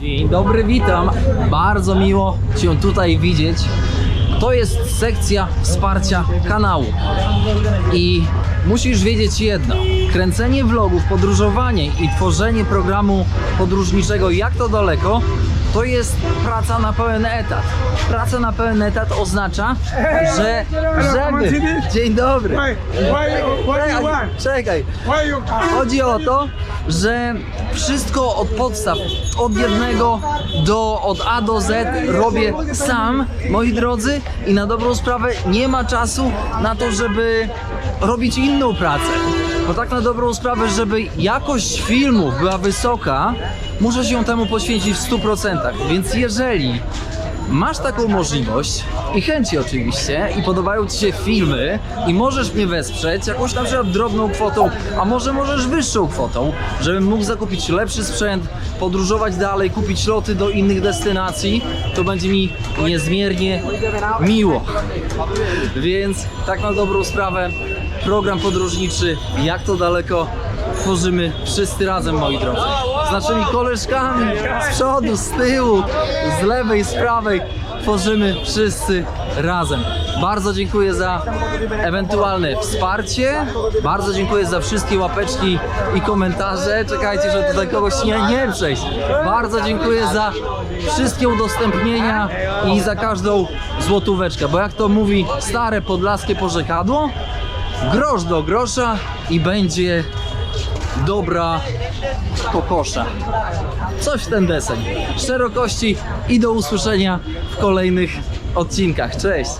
Dzień dobry, witam. Bardzo miło Cię tutaj widzieć. To jest sekcja wsparcia kanału. I musisz wiedzieć jedno. Kręcenie vlogów, podróżowanie i tworzenie programu podróżniczego jak to daleko to jest praca na pełen etat. Praca na pełen etat oznacza, że żeby... Dzień dobry. Czekaj. Chodzi o to, że wszystko od podstaw, od jednego do od A do Z robię sam, moi drodzy, i na dobrą sprawę nie ma czasu na to, żeby robić inną pracę. Bo tak na dobrą sprawę, żeby jakość filmów była wysoka, muszę się temu poświęcić w 100%. Więc jeżeli masz taką możliwość i chęci oczywiście i podobają Ci się filmy i możesz mnie wesprzeć jakąś na przykład drobną kwotą, a może możesz wyższą kwotą, żebym mógł zakupić lepszy sprzęt, podróżować dalej, kupić loty do innych destynacji, to będzie mi niezmiernie miło. Więc tak na dobrą sprawę program podróżniczy Jak to daleko tworzymy wszyscy razem moi drodzy. Z naszymi koleżkami z przodu, z tyłu, z lewej, z prawej tworzymy wszyscy razem. Bardzo dziękuję za ewentualne wsparcie. Bardzo dziękuję za wszystkie łapeczki i komentarze. Czekajcie, że tutaj kogoś nie, nie przejść. Bardzo dziękuję za wszystkie udostępnienia i za każdą złotóweczkę, bo jak to mówi stare podlaskie porzekadło, grosz do grosza i będzie dobra kokosza. Coś w ten deseń. Szerokości i do usłyszenia w kolejnych odcinkach. Cześć!